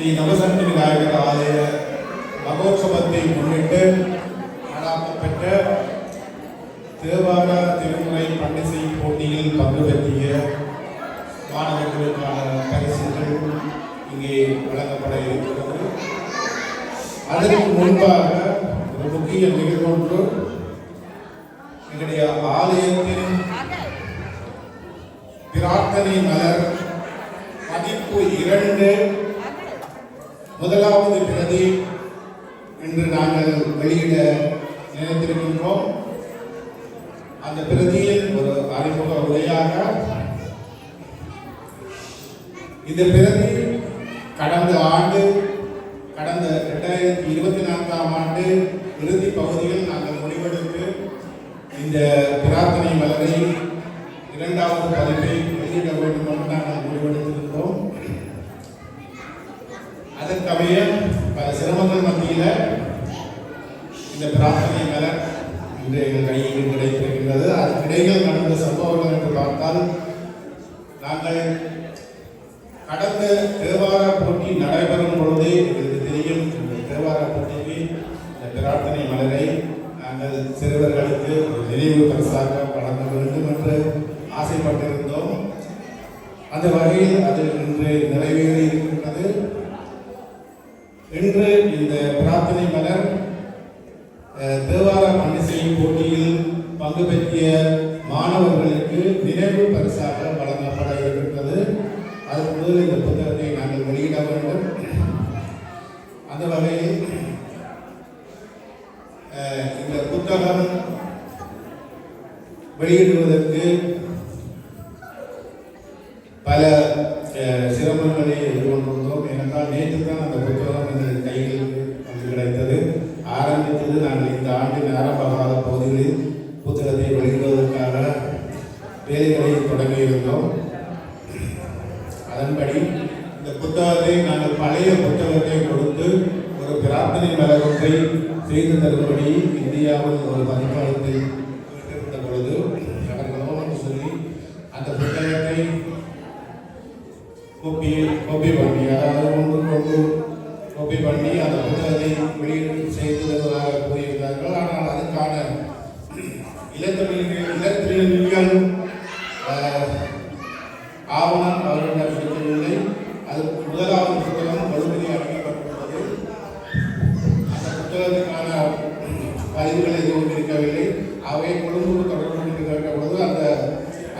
ஸ்ரீ நவசக்தி விநாயகர் ஆலய மகோத்சவத்தை முன்னிட்டு நடாத்தப்பெற்ற தேவார திருமுறை பண்டிசை போட்டியில் பங்கு பற்றிய மாணவர்களுக்கான பரிசுகள் இங்கே வழங்கப்பட இருக்கிறது அதற்கு முன்பாக ஒரு முக்கிய நிகழ்வொன்று எங்களுடைய ஆலயத்தின் பிரார்த்தனை மலர் பதிப்பு இரண்டு முதலாவது பிரதி இன்று நாங்கள் வெளியிட நினைத்திருக்கின்றோம். அந்த பிரதியில் ஒரு அறிமுக உரையாக இந்த பிரதி கடந்த ஆண்டு கடந்த இரண்டாயிரத்தி இருபத்தி நான்காம் ஆண்டு இறுதி பகுதியில் நாங்கள் முடிவெடுத்து இந்த பிரார்த்தனை மலரை இரண்டாவது பதிப்பை வெளியிட வேண்டும் என்று நாங்கள் மத்தியில் இந்த பிரார்த்தனை மலர் இன்று எங்கள் கையில் கிடைத்திருக்கின்றது. அதற்கிடையில் நடந்த சம்பவங்கள் என்று பார்த்தால் நாங்கள் கடந்த தேவார போட்டி நடைபெறும் பொழுது எங்களுக்கு தெரியும் இந்த தேவார போட்டிக்கு இந்த பிரார்த்தனை மலரை நாங்கள் சிறுவர்களுக்கு ஒரு நினைவு பரிசாக வழங்க வேண்டும் என்று ஆசைப்பட்டிருந்தோம். அந்த வகையில் அது இன்று நிறைவேறி இருக்கின்றது இன்று இந்த பிரார்த்தனை மலர் அஹ், தேவார பண்டிசை போட்டியில் பங்கு பெற்றிய மாணவர்களுக்கு நினைவு பரிசாக வழங்கப்பட இருக்கின்றது அதற்கு முதல் இந்த புத்தகத்தை நாங்கள் வெளியிட வேண்டும் அந்த வகையில் அஹ், இந்த புத்தகம் வெளியிடுவதற்கு பல அஹ், சிரமங்களை எதிர்கொண்டிருந்தோம் ஏனென்றால் நேற்று தான் அந்த புத்தகம் எங்கள் கையில் வந்து கிடைத்தது ஆரம்பித்தது நாங்கள் இந்த ஆண்டின் ஆரம்ப கால பகுதிகளில் புத்தகத்தை வெளியிடுவதற்கான வேலைகளை தொடங்கியிருந்தோம் அதன்படி இந்த புத்தகத்தை நாங்கள் பழைய புத்தகத்தை கொடுத்து ஒரு பிரார்த்தனை மலர் ஒன்றை செய்து தரும்படி இந்தியாவில் ஒரு பதிப்பாளத்தை கேட்டிருந்த பொழுது அவர்கள் ஓமன் சொல்லி அந்த புத்தகத்தை கோப்பி கோப்பி பண்ணி அதாவது ஒன்று கொண்டு கோப்பி பண்ணி அந்த புத்தகத்தை வெளியீடு செய்து தருவதாக கூறியிருந்தார்கள் ஆனால் அதுக்கான இலத்திரங்கள் இலத்திரங்கள் ஆவணம் அவர்களிடம் இருக்கவில்லை அது முதலாவது புத்தகம் வலுமதி அளிக்கப்பட்டுள்ளது அந்த புத்தகத்துக்கான பதிவுகள் எதுவும் இருக்கவில்லை. அவை கொழும்பு தொடர்பு கொண்டு கேட்ட பொழுது அந்த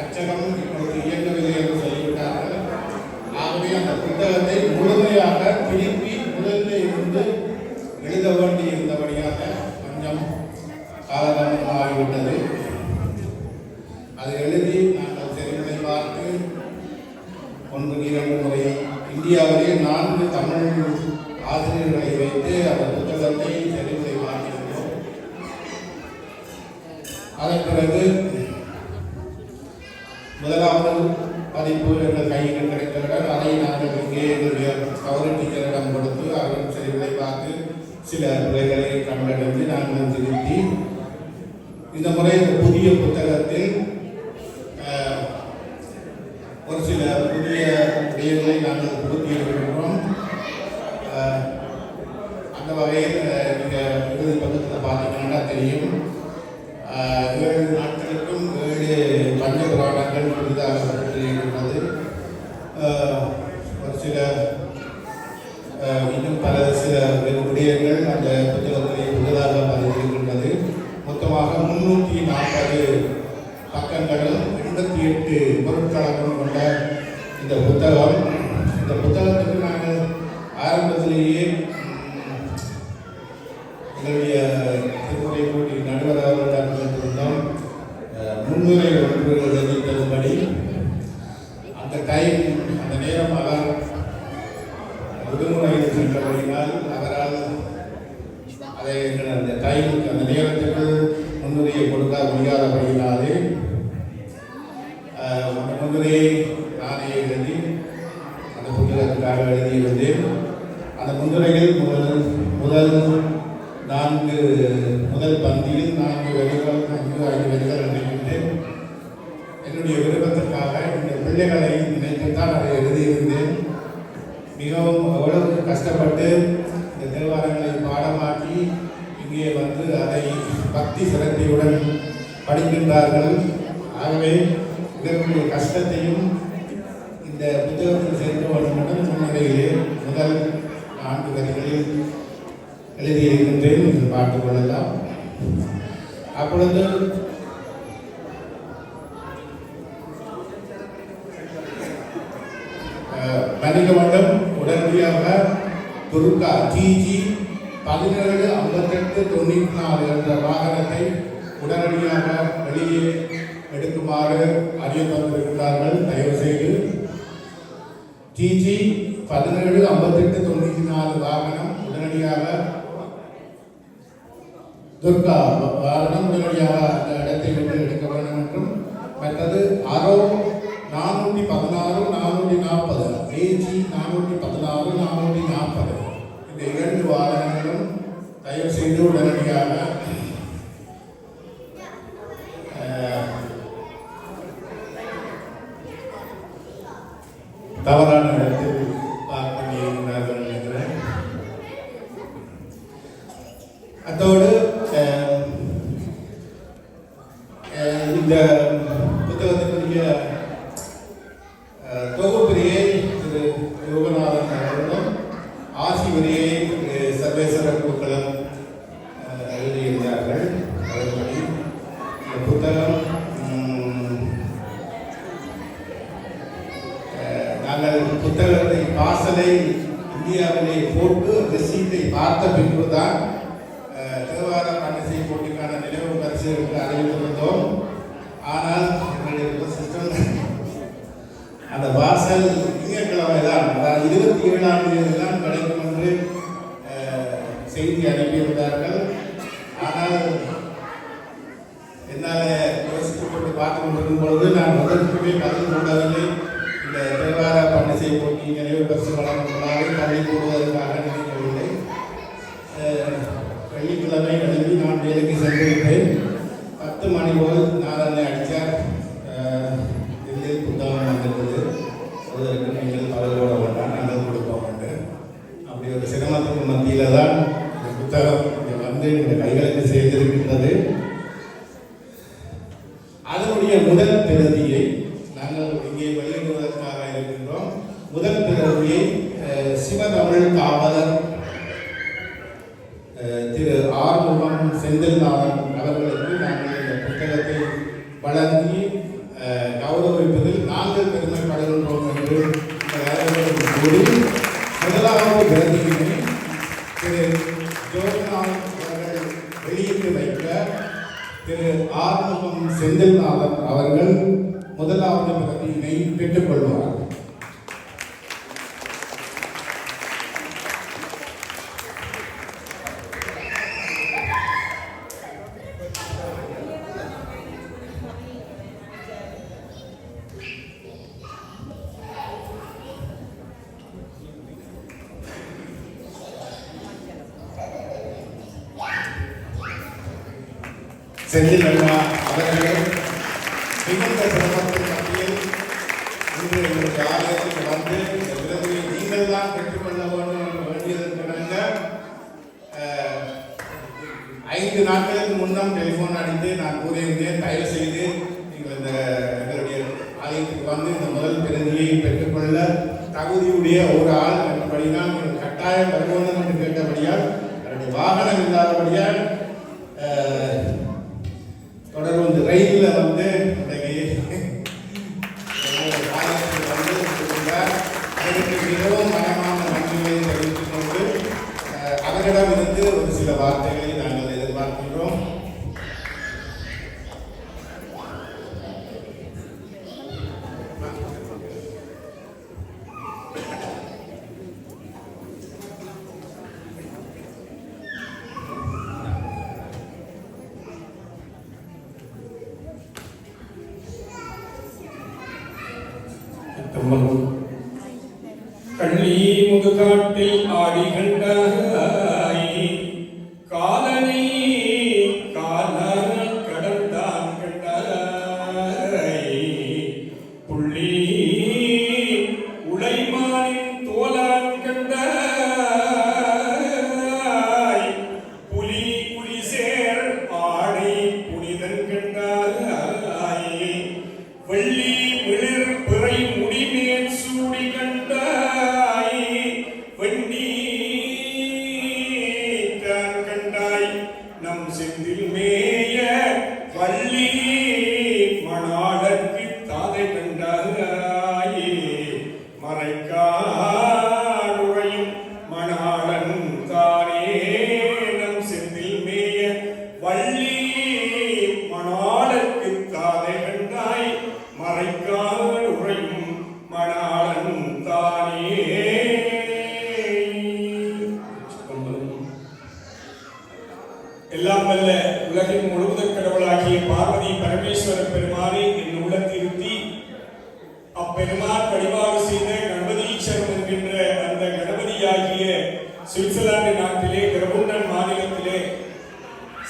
அச்சகம் இப்பொழுது இயங்கவில்லை என்று சொல்லிவிட்டார்கள் ஆகவே அந்த புத்தகத்தை முழுமையாக திருப்பி முதலில் இருந்து எழுத வேண்டி இருந்தபடியாக கொஞ்சம் காலதாமதமாகிவிட்டது அதை எழுதி நாங்கள் செறிமுறை பார்த்து ஒன்று இரண்டு முறை இந்தியாவிலே நான்கு தமிழ் ஆசிரியர்களை வைத்து அந்த புத்தகத்தை செறிமுறை பார்த்திருந்தோம் அதன் பிறகு முதலாவது பதிப்பு எங்கள் கையில் கிடைத்தவுடன் அதை நாங்கள் இங்கே எங்களுடைய கௌரவ டீச்சரிடம் கொடுத்து அவர்கள் செறிமுறை பார்த்து சில பிழைகளை தமிழகத்தில் நாங்கள் திருத்தி இந்த முறை இந்த புதிய புத்தகத்தில் ஒரு சில புதிய விடயங்களை நாங்கள் புகுத்தி இருக்கின்றோம் அந்த வகையில் நீங்கள் இறுதி பக்கத்தில் பார்த்தீங்கன்னா தெரியும். ஏழு நாட்களுக்கும் ஏழு பஞ்ச புராணங்கள் புதிதாக பெற்றிருக்கின்றது அஹ், ஒரு சில அஹ், இன்னும் பல சில விடயங்கள் அந்த புத்தகத்திலே புதிதாக பதிவிருக்கின்றது மொத்தமாக முன்னூற்றி நாற்பது பக்கங்களும் எண்பத்தி எட்டு பொருட்களமும் கொண்ட இந்த புத்தகம் இந்த புத்தகத்துக்கு நாங்கள் ஆரம்பத்திலேயே எங்களுடைய திருமுறை போட்டி நடுவர் அவர்களிடம் கேட்டிருந்தோம் அஹ், முன்னுரை ஒன்று எழுதித்ததுபடி அந்த டைம் அந்த நேரம் அவர் விடுமுறையில் சென்றபடினால் அவரால் அதை எங்கள் அந்த டைமுக்கு அந்த நேரத்துக்கு முன்னுரையை கொடுக்க முடியாதபடியினாலே ஆஹ், அந்த முன்னுரையை நானே எழுதி அந்த புத்தகத்துக்காக எழுதியிருந்தேன் அந்த முன்னுரையில் முதல் முதல் நான்கு முதல் பந்தியில் நான்கு வரிகள் ஐந்து ஐந்து வரிகள் எழுதிவிட்டேன் என்னுடைய விருப்பத்திற்காக மிகவும் எவ்வளவு கஷ்டப்பட்டு இந்த தேவாரங்களை பாடமாக்கி இங்கே வந்து அதை பக்தி சிரத்தையுடன் படிக்கின்றார்கள். ஆகவே இதற்குரிய கஷ்டத்தையும் இந்த புத்தகத்தில் சேர்க்க வேண்டும் முன்னிலையிலே முதல் நான்கு வரிகளில் எழுதியிருக்கின்றேன். நீங்கள் பார்த்துக் கொள்ளலாம். அப்பொழுது அஹ், மன்னிக்க வேண்டும் உடனடியாக துர்கா டிஜி பதினேழு ஐம்பத்தெட்டு தொண்ணூற்றி நாலு என்ற வாகனத்தை உடனடியாக வெளியே எடுக்குமாறு அறியப்பட்டிருக்கிறார்கள் தந்திருக்கிறார்கள். தயவு செய்து டிஜி பதினேழு ஐம்பத்தெட்டு தொண்ணூற்றி நாலு வாகனம் உடனடியாக துர்கா வாகனம் உடனடியாக அந்த இடத்தை விட்டு எடுக்க வேண்டும் என்றும் மற்றது அரோ நானூற்றி பதினாறு நானூற்றி நாற்பது ஏஜி நானூற்றி பதினாறு நானூற்றி நாற்பது. நிகழ்வு இரண்டு வாகனங்களும் தயவு செய்து உடனடியாக பொழுது நான் முதற்குமே பதில் கூடவில்லை இந்த தேவார பண்டிசை போட்டி நினைவு பரிசு வழங்குவதாக கதை கூடுவதற்காக நினைக்கவில்லை. வெள்ளிக்கிழமை கிளம்பி நான் வேலைக்கு சென்றிருப்பேன். பத்து மணி போல் நான் என்னை அடித்தார் இல்லை புத்தகம் வந்திருக்குது அதற்கு நீங்கள் பதில் போட வேண்டாம் நாங்கள் கொடுப்போம் என்று அப்படி ஒரு சிரமத்துக்கு மத்தியில் தான் இந்த புத்தகம் இங்கே வந்து இந்த கைகளுக்கு சேர்ந்திருக்கின்றது அதனுடைய முதல் பிரதியை நாங்கள் இங்கே வெளியிடுவதற்காக இருக்கின்றோம் முதல் பிரதியை அஹ், சிவதமிழ் காவலர் அஹ், திரு ஆறுமுகம் செந்தில்நாதன் அவர்களுக்கு நாங்கள் இந்த புத்தகத்தை வழங்கி அஹ், கௌரவிப்பதில் நாங்கள் பெருமைப்படுகின்றோம் என்று உங்கள் அனைவருக்கும் கூறி முதலாவது பிரதியினை திரு ஜோதிநாத் அவர்கள் வெளியிட்டு வைக்க திரு ஆறுமுகம் செந்தில்நாதன் அவர்கள் முதலாவது பிரதியினை பெற்றுக்கொள்வார் செந்தில் அண்ணா அவர்களே மிகுந்த சிரமத்தின் மத்தியில் இன்று எங்களுடைய ஆலயத்துக்கு வந்து இந்த விருதுகளை நீங்கள் தான் பெற்றுக்கொள்ள வேண்டும் என்று வேண்டியதற்கிணங்க அஹ், ஐந்து நாட்களுக்கு முன்னம் டெலிஃபோன் அடித்து நான் கூறியிருந்தேன். தயவு செய்து நீங்கள் இந்த எங்களுடைய ஆலயத்துக்கு வந்து இந்த முதல் பிரதியை பெற்றுக்கொள்ள தகுதியுடைய ஒரு ஆள் என்றபடினால் நீங்கள் கட்டாயம் வருவோம் என்று கேட்டபடியால் என்னுடைய வாகனம் இல்லாதபடியால் எல்லாம் உலகின் முழுவதும் கடவுளாகிய பார்வதி பரமேஸ்வர பெருமானை என் உள்ளத்திருத்தி அப்பெருமான் வழிபாடு செய்த கணபதீஸ்வரம் என்கின்ற அந்த கணபதியாகிய சுவிட்சர்லாந்து நாட்டிலே கிரபுண்ணன் மாநிலத்திலே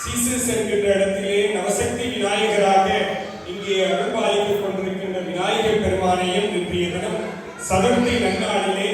சீசஸ் என்கின்ற இடத்திலே நவசக்தி விநாயகராக இங்கே அருள்பாலித்துக் கொண்டிருக்கின்ற விநாயகர் பெருமானையும் இன்றைய தினம் சதுர்த்தி நன்னாளிலே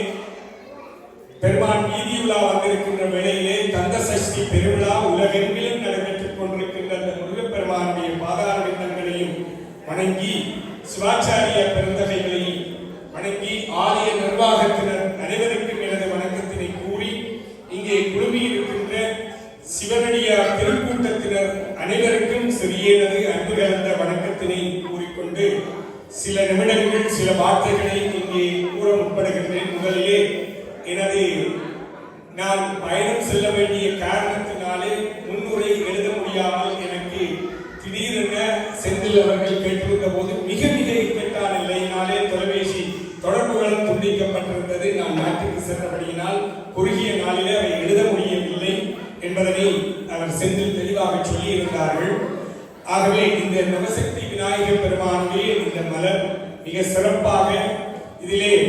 சில நிமிடங்கள் சில வார்த்தைகளை இங்கே y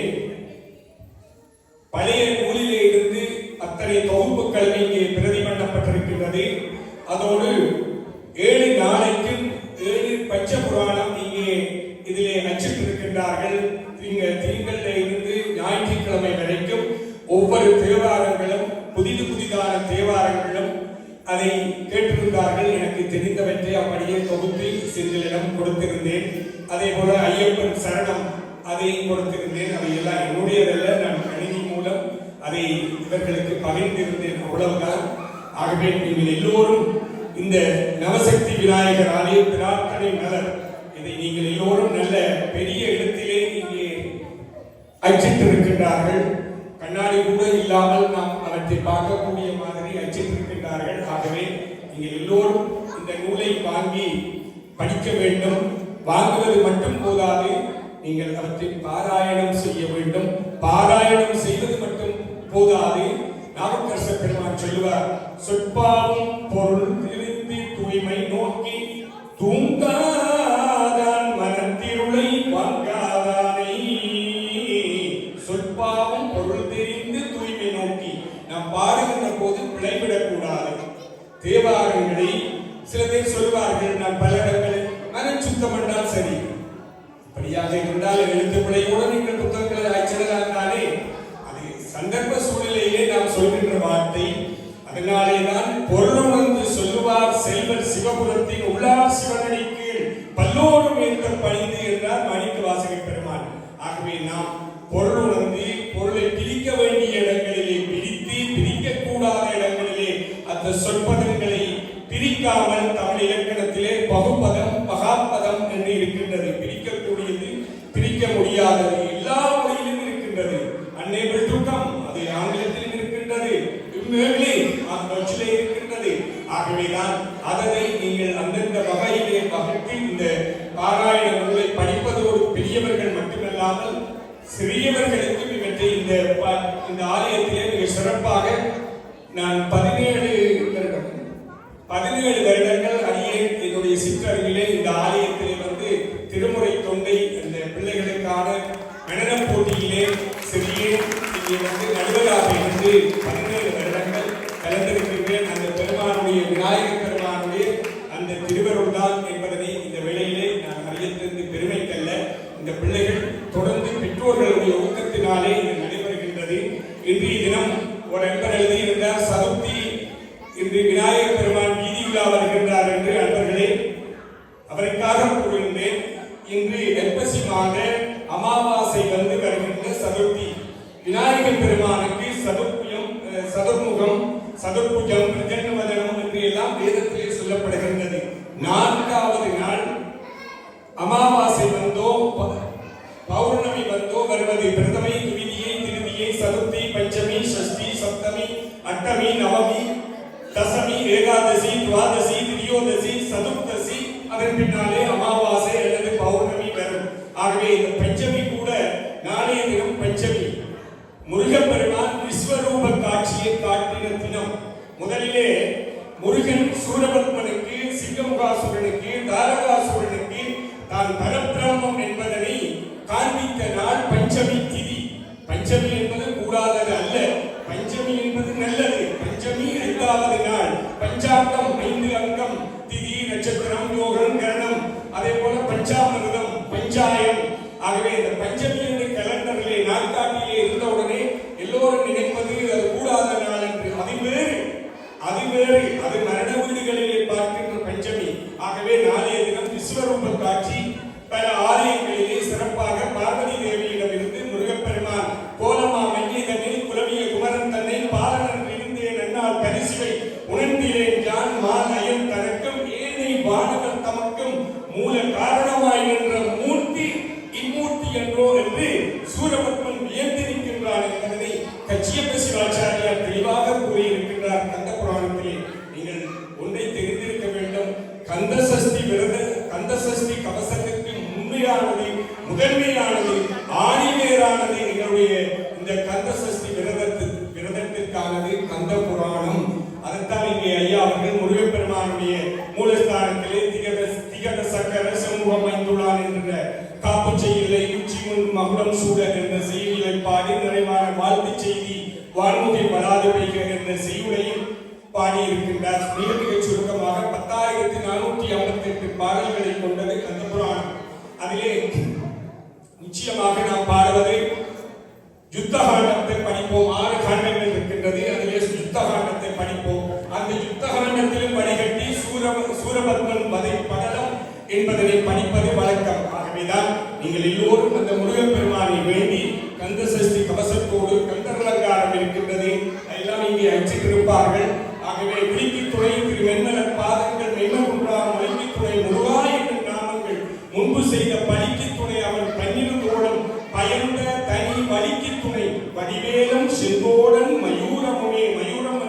அச்சிட்டிருக்கின்றார்கள். கண்ணாடி கூட இல்லாமல் நாம் அவற்றை பார்க்கக்கூடிய மாதிரி அச்சிட்டிருக்கின்றார்கள். ஆகவே நீங்கள் எல்லோரும் இந்த நூலை வாங்கி படிக்க வேண்டும். வாங்குவது மட்டும் போதாது. நீங்கள் அவற்றை பாராயணம் செய்ய வேண்டும். பாராயணம் செய்வது மட்டும் போதாது. நாமக்கரச பெருமான் சொல்லுவார் சொற்பாவும் பொருள் திருந்தி தூய்மை சொல்வார்கள் நான் பல இடங்களில் மனம் சுத்தம் என்றால் சரி. அப்படியாக இருந்தால் எழுத்துப்பிழையோடு நீங்கள் புத்தகங்களை அச்சிடலாம் தானே அது சந்தர்ப்ப சூழ்நிலையிலே நாம் சொல்கின்ற வார்த்தை. அதனாலே தான் பொருளுணர்ந்து சொல்லுவார் செல்வர் சிவபுரத்தின் உள்ளார் சிவனடி பல்லோரும் பல்லோடும் ஏற்ற பணிந்து என்றார் மாணிக்க வாசகை பெருமாள் ஆகவே நாம் பொருளுணர்ந்து பகுப்பதம் மகாப்பதம் என்று இருக்கின்றது. பிரிக்கக்கூடியது பிரிக்க முடியாதது எல்லா மொழியிலும் இருக்கின்றது. அன்னேபிள் தூக்கம் அது ஆங்கிலத்திலும் இருக்கின்றது. இம்மேலே அது டச்சிலே இருக்கின்றது. ஆகவேதான் அதனை நீங்கள் அந்தந்த வகையிலே வகுத்து இந்த பாராயண நூலை படிப்பதோடு பெரியவர்கள் மட்டுமல்லாமல் சிறியவர்களுக்கும் இவற்றை இந்த இந்த ஆலயத்திலே மிக சிறப்பாக நான் பதினேழு வருடம் பதினேழு வருடங்கள் y சுற்றி வான்முகி என்ற செய்யுளையும் பாடியிருக்கின்றார். மிக மிக சுருக்கமாக பத்தாயிரத்தி நானூற்றி ஐம்பத்தி எட்டு பாடல்களை கொண்டது அந்த புராணம். அதிலே நிச்சயமாக நாம் பாடுவது யுத்தகாண்டத்தை படிப்போம். ஆறு காண்டங்கள் இருக்கின்றது. அதிலே யுத்தகாண்டத்தை படிப்போம். அந்த யுத்தகாண்டத்திலும் வடிகட்டி சூர சூரபத்மன் வதை படலம் என்பதனை படிப்பது வழக்கம். ஆகவேதான் நீங்கள் எல்லோரும் அந்த முருகப்பெருமானை வேண்டி கந்த சஷ்டி நோக்கி அச்சிட்டிருப்பார்கள் ஆகவே விழிப்புத்துறை திரு வெண்மலர் பாதங்கள் நெய்மகுன்றார் மலைக்குத்துறை முருகா என்னும் நாமங்கள் முன்பு செய்த பலிக்கு துணை அவன் பன்னிருந்தோடும் பயந்த தனி வலிக்கு துணை வடிவேலம் செங்கோடன் மயூரமுமே மயூரம்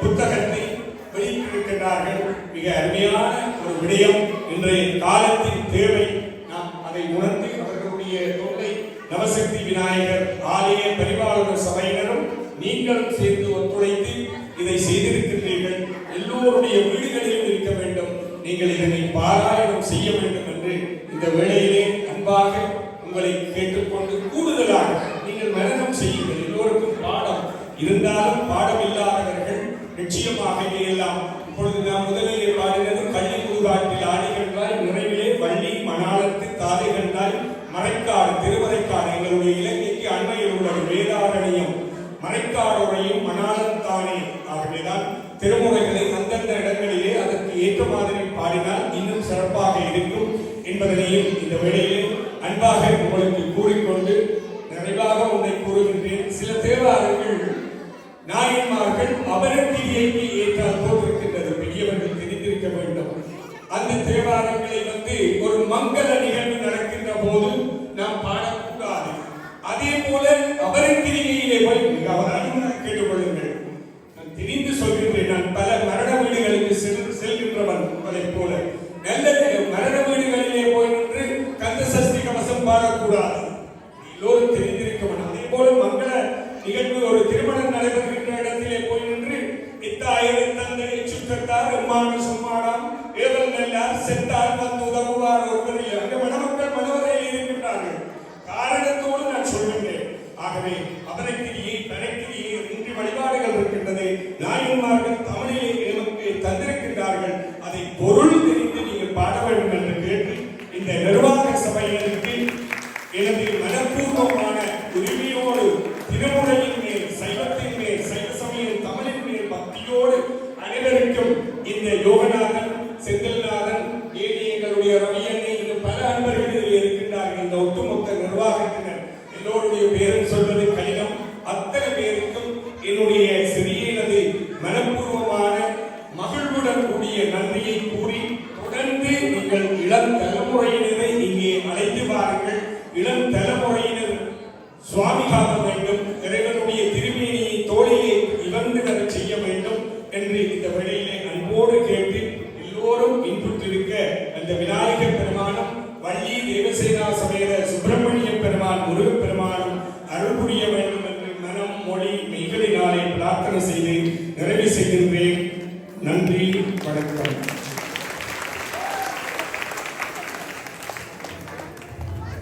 புத்தகத்தை வெளியிட்டிருக்கின்றார்கள். மிக அருமையான ஒரு விடயம். இன்றைய காலத்தின் தேவை. நாம் அதை உணர்ந்து அவர்களுடைய தொண்டை நவசக்தி விநாயகர் ஆலய பரிபாலன சபையினரும் நீங்களும் சேர்ந்து ஒத்துழைத்து இதை செய்திருக்கின்றீர்கள். எல்லோருடைய வீடுகளிலும் இருக்க வேண்டும். நீங்கள் இதனை பாராயணம் செய்ய வேண்டும். மணாலத்தானே ஆகவேதான் திருமுறைகளை அந்தந்த இடங்களிலே அதற்கு ஏற்ற மாதிரி பாடினால் இன்னும் சிறப்பாக இருக்கும் என்பதனையும் இந்த வேளையிலே அன்பாக உங்களுக்கு கூறிக்கொண்டு நிறைவாக உன்னை கூறுகின்றேன். சில தேவாரங்கள் நாயன்மார்கள் அவரக்கிரியை ஏற்றால் போட்டிருக்கின்றது. பெரியவர்கள் தெரிந்திருக்க வேண்டும். அந்த தேவாரங்களை வந்து ஒரு மங்கள நிகழ்வு நடக்கின்ற போது நாம் பாடக்கூடாது. அதே போல அவரக்கிரியை பேரும் சொல்வது கடினம். அத்தனை பேருக்கும் என்னுடைய சிறிய மனப்பூர்வமான மகிழ்வுடன் கூடிய நன்றியை கூறி